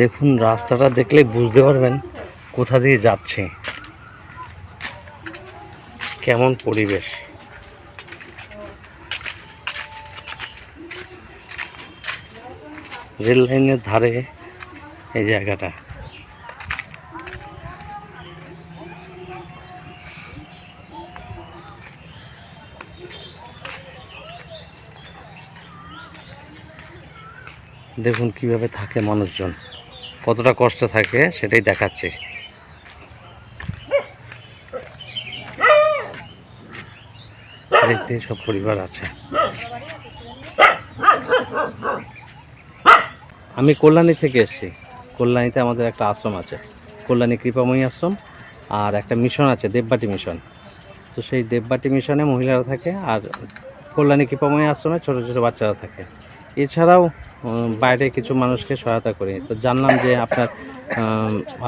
দেখুন, রাস্তাটা দেখলে বুঝতে পারবেন কোথা দিয়ে যাচ্ছে। কেমন পরিবেশ। রেল লাইনের ধারে এই জায়গাটা। দেখুন কীভাবে থাকে মানুষজন। কতটা কষ্ট থাকে সেটাই দেখাচ্ছে। দেখতে সব পরিবার আছে। আমি কল্যাণী থেকে এসেছি। কল্যাণীতে আমাদের একটা আশ্রম আছে। কল্যাণী কৃপাময়ী আশ্রম আর একটা মিশন আছে, দেববাটি মিশন। তো সেই দেববাটি মিশনে মহিলারা থাকে আর কল্যাণী কৃপাময়ী আশ্রমে ছোটো ছোটো বাচ্চারা থাকে। এছাড়াও বাইরে কিছু মানুষকে সহায়তা করি। তো জানলাম যে আপনার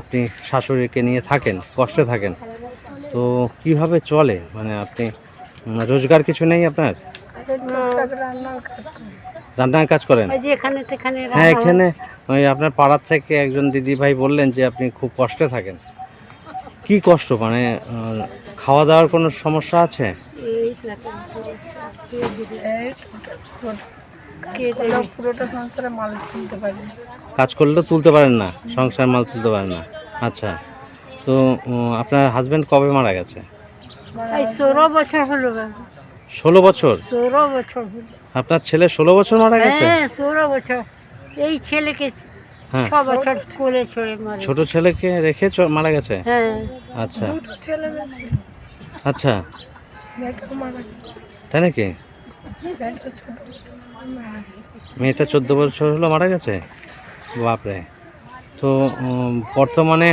আপনি শাশুড়িকে নিয়ে থাকেন কষ্টে থাকেন। তো কীভাবে চলে? মানে আপনি রোজগার কিছু নেই আপনার? রান্নার কাজ করেন? ওই যে এখানে সেখানে হ্যাঁ এখানে ওই আপনার পাড়ার থেকে একজন দিদি ভাই বললেন যে আপনি খুব কষ্টে থাকেন। কি কষ্ট? মানে খাওয়া দাওয়ার কোনো সমস্যা আছে? পুরোটা সংসারে মাল পারি কাজ করলেও তুলতে পারেন না সংসার মাল তুলতে পারেন না। আচ্ছা তো আপনার হাজবেন্ড কবে মারা গেছে? ষোলো বছর হলো ষোলো বছর? ষোলো বছর আপনার ছেলে ষোলো বছর মারা গেছে? হ্যাঁ ষোলো বছর। এই ছেলেকে হ্যাঁ। ছ বছর স্কুলে ছড়ে ছোট ছেলেকে রেখে চ- মারা গেছে? হ্যাঁ। আচ্ছা। আচ্ছা। মেয়েটা মারা গেছে। তাই নাকি? মেয়েটা চোদ্দ বছর হলো মারা গেছে? বাপরে। তো বর্তমানে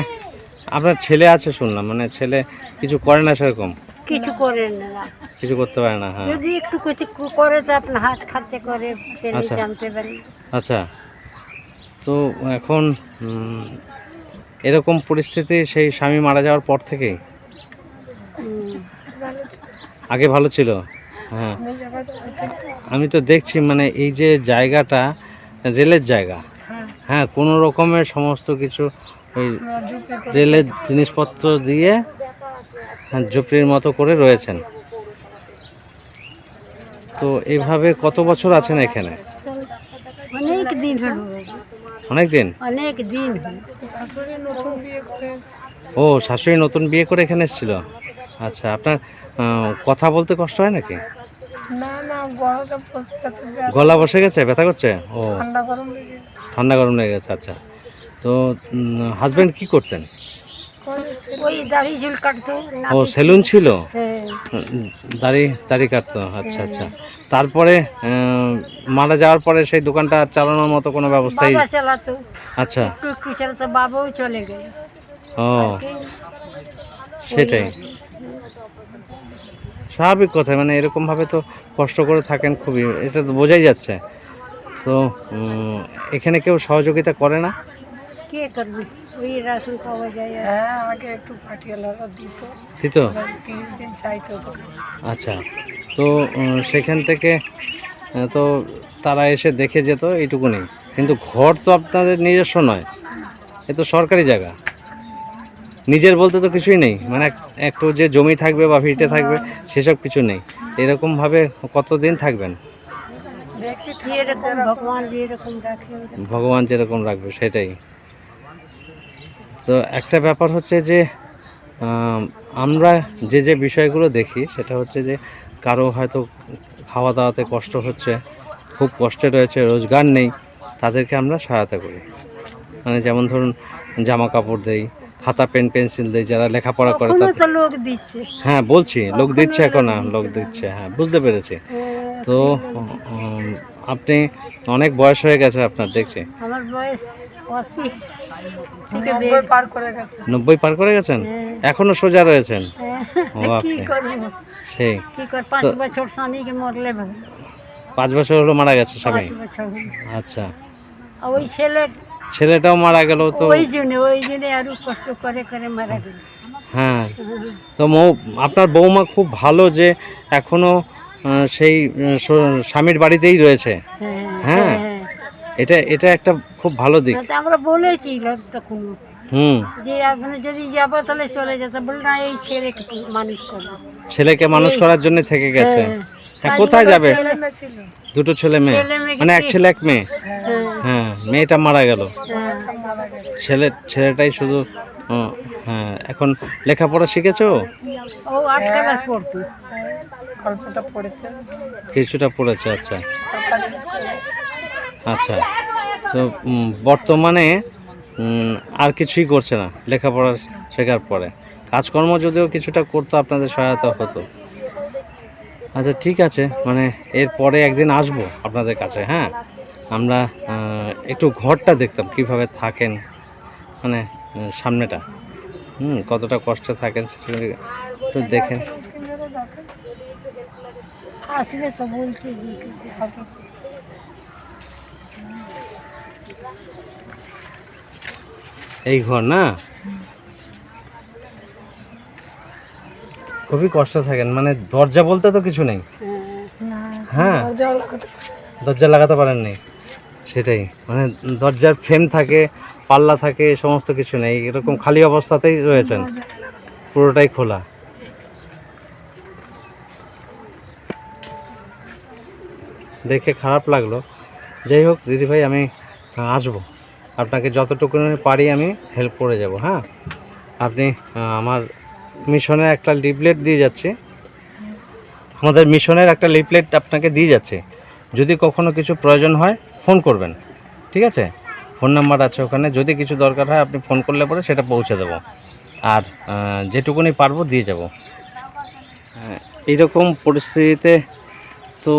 আপনার ছেলে আছে শুনলাম মানে ছেলে কিছু করে না সেরকম? কিছু করেন না। কিছু করতে পারে না হ্যাঁ। যদি একটু কিছু করে তো আপনার হাত খরচা করে ছেলে আচ্ছা। জানতে পারি। আচ্ছা। তো এখন এরকম পরিস্থিতি সেই স্বামী মারা যাওয়ার পর থেকেই? আগে ভালো ছিল? হ্যাঁ। আমি তো দেখছি মানে এই যে জায়গাটা রেলের জায়গা। হ্যাঁ। হ্যাঁ কোনো রকমের সমস্ত কিছু ওই রেলের জিনিসপত্র দিয়ে হ্যাঁ, ঝুপড়ির মতো করে রয়েছেন। তো এভাবে কত বছর আছেন এখানে? অনেক দিন হলো। অনেক অনেক ও শাশুড়ি নতুন বিয়ে করে এখানে এসেছিল? আচ্ছা আপনার কথা বলতে কষ্ট হয় নাকি না না গলাটা বসে গেছে গলা বসে গেছে? ব্যথা করছে? ও। ঠান্ডা গরম লেগে গেছে। আচ্ছা। তো হাজবেন্ড কি করতেন? ও সেলুন ছিল? হ্যাঁ। দাড়ি দাড়ি কাটতো আচ্ছা আচ্ছা। তারপরে মারা যাওয়ার পরে সেই দোকানটা চালানোর মতো কোনো ব্যবস্থাই চালাতো। আচ্ছা। বাবাও চলে গেল। ও। সেটাই। স্বাভাবিক কথা মানে এরকমভাবে তো কষ্ট করে থাকেন খুবই এটা তো বোঝাই যাচ্ছে। তো এখানে কেউ সহযোগিতা করে না? কে করবে? ওই রাশন পাওয়া যায়। হ্যাঁ আমাকে একটু পাঠিয়ালারা দিত। দিত? তিরিশ দিন চাইতো তো। আচ্ছা তো সেখান থেকে তো তারা এসে দেখে যেত এইটুকুনি। কিন্তু ঘর তো আপনাদের নিজস্ব নয় এ তো সরকারি জায়গা। নিজের বলতে তো কিছুই নেই। মানে একটু যে জমি থাকবে বা ভিটে থাকবে, সেসব কিছু নেই। এরকমভাবে কতদিন থাকবেন। ভগবান যেরকম রাখবে সেটাই। তো একটা ব্যাপার হচ্ছে যে আমরা যে যে বিষয়গুলো দেখি, সেটা হচ্ছে যে, কারও হয়তো খাওয়া দাওয়াতে কষ্ট হচ্ছে, খুব কষ্টে রয়েছে, রোজগার নেই, তাদেরকে আমরা সহায়তা করি। মানে যেমন ধরুন, জামা কাপড় দেই খাতা পেন পেন্সিল দেই যারা লেখাপড়া করে তাদের তো লোক দিচ্ছে। হ্যাঁ বলছি লোক দিচ্ছে এখন না লোক দিচ্ছে হ্যাঁ বুঝতে পেরেছি। তো আপনি অনেক বয়স হয়ে গেছে আপনার দেখছি। আমার বয়স নব্বই পার করে গেছে। নব্বই পার করে গেছেন? হ্যাঁ। এখনও সোজা রয়েছেন? হ্যাঁ, ও আপনি। সেই। পাঁচ বছর স্বামীকে মরলে ভালো। পাঁচ বছর হলো মারা গেছে স্বামী। আচ্ছা। ওই ছেলে ছেলেটাও মারা গেল তো ওই জন্য ওই জন্য আরও কষ্ট করে করে মারা গেল। হ্যাঁ তো আপনার বৌমা খুব ভালো যে এখনও সেই স্বামীর বাড়িতেই রয়েছে। হ্যাঁ হ্যাঁ। হ্যাঁ। এটা এটা একটা খুব ভালো দিক। আমরা বলেছি তখন হুম। যে আপনি যদি যাব তাহলে চলে যেতে। বল না এই ছেলেকে মানুষ করব ছেলেকে মানুষ করার জন্য থেকে গেছে। হ্যাঁ। কোথায় যাবে? দুটো ছেলে মেয়ে? মানে এক ছেলে এক মেয়ে? হ্যাঁ, মেয়েটা মারা গেল। ছেলে ছেলেটাই শুধু হ্যাঁ এখন লেখাপড়া শিখেছো ও? আট ক্লাস পড়তো। গল্পটা পড়েছে। কিছুটা পড়েছে আচ্ছা। আচ্ছা তো বর্তমানে আর কিছুই করছে না লেখাপড়া শেখার পরে। কাজকর্ম যদিও কিছুটা করতো আপনাদের সহায়তা হতো। আচ্ছা ঠিক আছে মানে এরপরে একদিন আসব আপনাদের কাছে হ্যাঁ? আমরা একটু ঘরটা দেখতাম কীভাবে থাকেন মানে সামনেটা। হুম কতটা কষ্টে থাকেন সেটা একটু দেখেন। আসবে তো বলছি এই ঘর না? খুবই কষ্ট থাকেন মানে দরজা বলতে তো কিছু নেই। হ্যাঁ লাগাতে দরজা লাগাতে পারেননি। সেটাই। মানে দরজার ফ্রেম থাকে, পাল্লা থাকে, সমস্ত কিছু নেই। এরকম খালি অবস্থাতেই রয়েছেন। পুরোটাই খোলা। দেখে খারাপ লাগল। যাই হোক দিদিভাই আমি আসব। আপনাকে যতটুকু পারি আমি হেল্প করে যাব হ্যাঁ? আপনি আমার মিশনের একটা লিফলেট দিয়ে যাচ্ছি। আমাদের মিশনের একটা লিফলেট আপনাকে দিয়ে যাচ্ছে। যদি কখনো কিছু প্রয়োজন হয় ফোন করবেন ঠিক আছে? ফোন নাম্বার আছে ওখানে যদি কিছু দরকার হয় আপনি ফোন করলে পরে সেটা পৌঁছে দেবো। আর যেটুকুনি পারব দিয়ে যাব। এইরকম পরিস্থিতিতে তো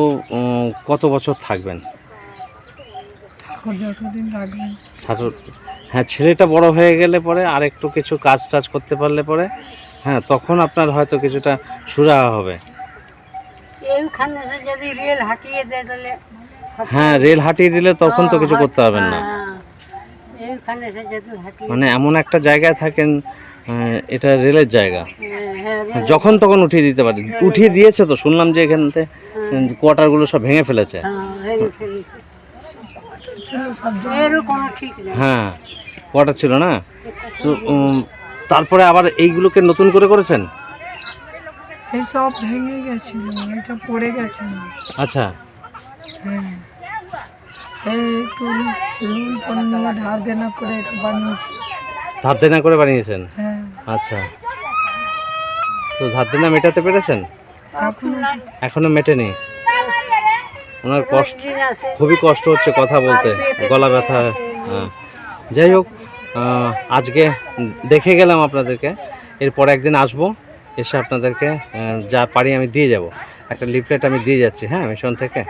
কত বছর থাকবেন? ঠাকুর হ্যাঁ ছেলেটা বড় হয়ে গেলে পরে আর একটু কিছু কাজ টাজ করতে পারলে পরে হ্যাঁ তখন আপনার হয়তো কিছুটা সুরাহা হবে। এইখানে যদি হাঁটিয়ে দেয় তাহলে হ্যাঁ রেল হাঁটিয়ে দিলে তখন তো কিছু করতে পারবেন না। হ্যাঁ, মানে এমন একটা জায়গায় থাকেন এটা রেলের জায়গা। হ্যাঁ, হ্যাঁ যখন তখন উঠিয়ে দিতে পারে। উঠিয়ে দিয়েছে তো শুনলাম যে এখান থেকে কোয়ার্টারগুলো সব ভেঙে ফেলেছে। হ্যাঁ হ্যাঁ কোয়ার্টার ছিল না? তো তারপরে আবার এইগুলোকে নতুন করে করেছেন? এই সব ভেঙে গেছিল এটা পড়ে গেছে আচ্ছা। হ্যাঁ একটু ধার দেনা করে বানিয়েছি ধার দেনা করে বানিয়েছেন? হ্যাঁ। আচ্ছা। তো ধার দেনা মেটাতে পেরেছেন? এখন মেটেনি? ওনার কষ্ট খুবই কষ্ট হচ্ছে কথা বলতে গলা ব্যথা হ্যাঁ। যাই হোক আজকে দেখে গেলাম আপনাদেরকে। এরপর একদিন আসব এসে আপনাদেরকে যা পারি আমি দিয়ে যাব। একটা লিফলেট আমি দিয়ে যাচ্ছি হ্যাঁ মিশন থেকে।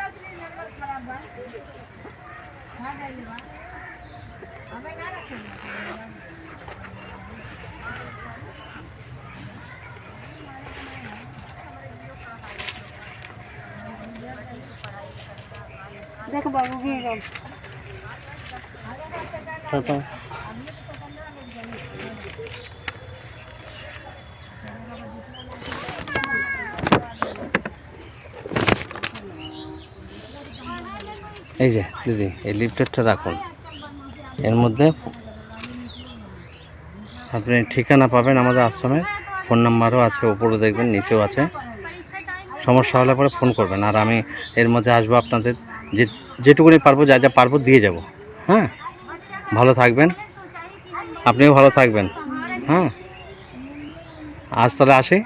দেখো বাবু। এই যে, দিদি, এই লিফলেটটা রাখুন। এর মধ্যে আপনি ঠিকানা পাবেন আমাদের আশ্রমের ফোন নাম্বারও আছে উপরে দেখবেন, নিচেও আছে। সমস্যা হলে পরে ফোন করবেন। আর আমি এর মধ্যে আসব আপনাদের, যে যেটুকুনি পারব, যা যা পারব দিয়ে যাব। হ্যাঁ? ভালো থাকবেন। আপনিও ভালো থাকবেন। হ্যাঁ? আজ তাহলে আসি।